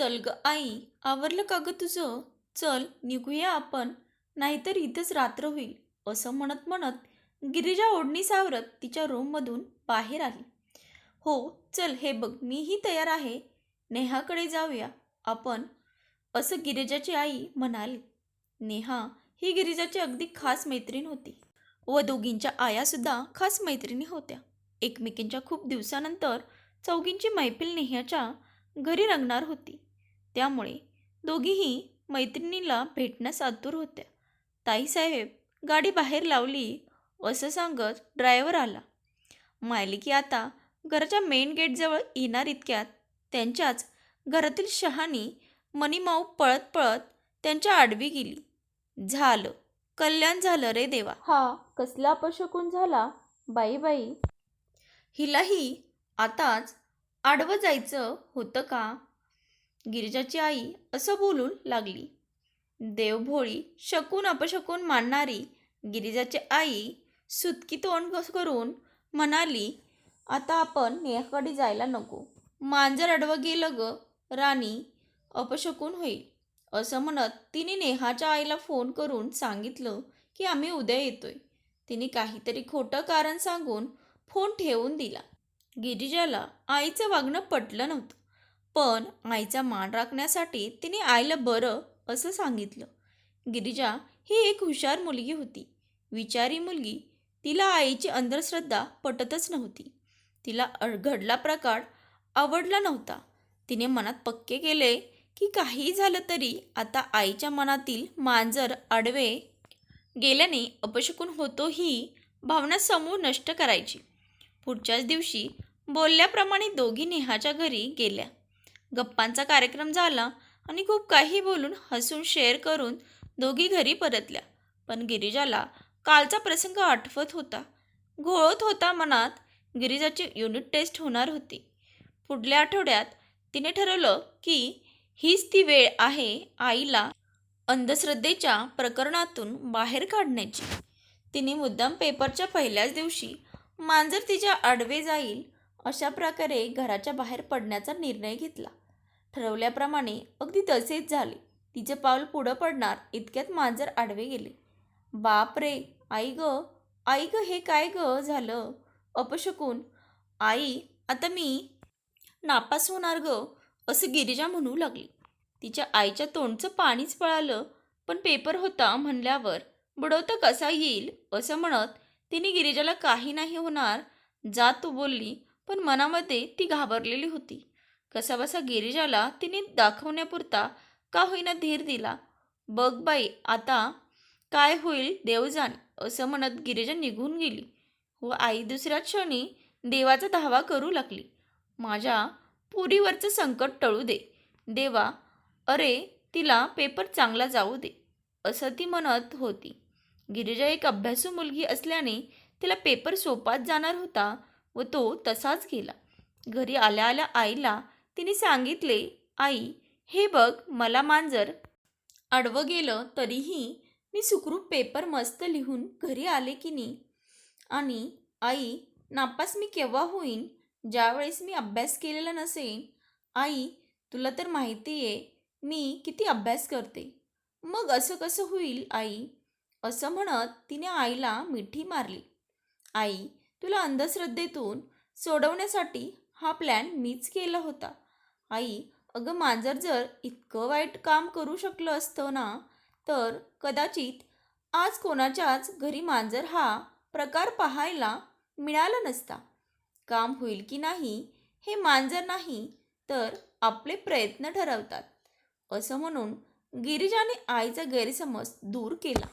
चल ग आई. आवरलं का ग तुझं? चल निघूया आपण. नाहीतर इथंच रात्र होईल. असं म्हणत म्हणत गिरिजा ओढणी सावरत तिच्या रूममधून बाहेर आली. हो चल हे बघ मीही तयार आहे. नेहाकडे जाऊया. आपण. असं गिरिजाची आई म्हणाली. नेहा ही गिरिजाची अगदी खास मैत्रीण होती. व दोघींच्या आयासुद्धा खास मैत्रिणी होत्या. एकमेकींच्या खूप दिवसानंतर चौघींची मैफिल नेहाच्या घरी रंगणार होती. त्यामुळे दोघीही मैत्रिणीला भेटण्यास आतुर होत्या. ताईसाहेब गाडी बाहेर लावली असं सांगत ड्रायव्हर आला. मायलिकी आता घराच्या मेन गेटजवळ येणार इतक्यात त्यांच्याच घरातील शहाणी मनीमाऊ पळत पळत त्यांच्या आडवी गेली. झालं कल्याण झालं रे देवा. हा कसला अपशकून झाला? बाई बाई. हिलाही आताच आडवं जायचं होतं का? गिरिजाची आई असं बोलून लागली. देवभोळी शकून अपशकून मानणारी गिरिजाची आई सुतकी तोंड करून म्हणाली आता आपण नेहाकडे जायला नको. मांजर अडवं गेलं ग राणी. अपशकून होईल. असं म्हणत तिने नेहाच्या आईला फोन करून सांगितलं की आम्ही उद्या येतोय. तिने काहीतरी खोटं कारण सांगून फोन ठेवून दिला. गिरिजाला आईचं वागणं पटलं नव्हतं. पण आईचा मान राखण्यासाठी तिने आईला बरं असं सांगितलं. गिरिजा ही एक हुशार मुलगी होती. विचारी मुलगी तिला आईची अंधश्रद्धा पटतच नव्हती. तिला अ- घडला प्रकार आवडला नव्हता. तिने मनात पक्के केले की काही झालं तरी आता आईच्या मनातील मांजर आडवे गेल्याने अपशकून होतो ही भावना समूळ नष्ट करायची. पुढच्याच दिवशी बोलल्याप्रमाणे दोघी नेहाच्या घरी गेल्या. गप्पांचा कार्यक्रम झाला आणि खूप काही बोलून हसून शेअर करून दोघी घरी परतल्या. पण गिरिजाला कालचा प्रसंग आठवत होता. घोळत होता मनात गिरिजाची युनिट टेस्ट होणार होती. पुढल्या आठवड्यात तिने ठरवलं की हीच ती वेळ आहे आईला अंधश्रद्धेच्या प्रकरणातून बाहेर काढण्याची. तिने मुद्दाम पेपरच्या पहिल्याच दिवशी मांजर तिच्या आडवे जाईल अशा प्रकारे घराच्या बाहेर पडण्याचा निर्णय घेतला. ठरवल्याप्रमाणे अगदी तसेच झाले. तिचे पाऊल पुढं पडणार इतक्यात मांजर आडवे गेले. बाप रे आई ग आई ग हे काय ग झालं? अपशकून आई आता मी नापास होणार ग असं गिरिजा म्हणू लागली. तिच्या आईच्या तोंडचं पाणीच पळालं पण पेपर होता म्हणल्यावर बुडवता कसा येईल असं म्हणत तिने गिरिजाला काही नाही होणार जा तू बोलली पण मनामध्ये ती घाबरलेली होती. कसाबसा गिरिजाला तिने दाखवण्यापुरता का होईना धीर दिला? बघ बाई आता काय होईल देव जाण असं म्हणत गिरिजा निघून गेली व आई दुसऱ्या क्षणी देवाचा धावा करू लागली. माझ्या पुरीवरचं संकट टळू दे. देवा अरे तिला पेपर चांगला जाऊ दे असं ती म्हणत होती. गिरिजा एक अभ्यासू मुलगी असल्याने तिला पेपर सोपाच जाणार होता व तो तसाच गेला. घरी आल्या आल्या आईला तिने सांगितले आई हे बघ मला मांजर. आडवं गेलं तरीही मी सुखरूप पेपर मस्त लिहून घरी आले की नाही. आणि आई नापास मी केव्हा होईन? ज्यावेळेस मी अभ्यास केलेला नसेन. आई तुला तर माहिती आहे मी किती अभ्यास करते. मग असं कसं होईल आई? असं म्हणत तिने आईला मिठी मारली. आई तुला अंधश्रद्धेतून सोडवण्यासाठी हा प्लॅन मीच केला होता. आई अगं मांजर जर इतकं वाईट काम करू शकलं असतं ना तर कदाचित आज कोणाच्याच घरी मांजर हा प्रकार पाहायला मिळाला नसता. काम होईल की नाही हे मांजर नाही तर आपले प्रयत्न ठरवतात. असं म्हणून गिरिजाने आईचा गैरसमज दूर केला.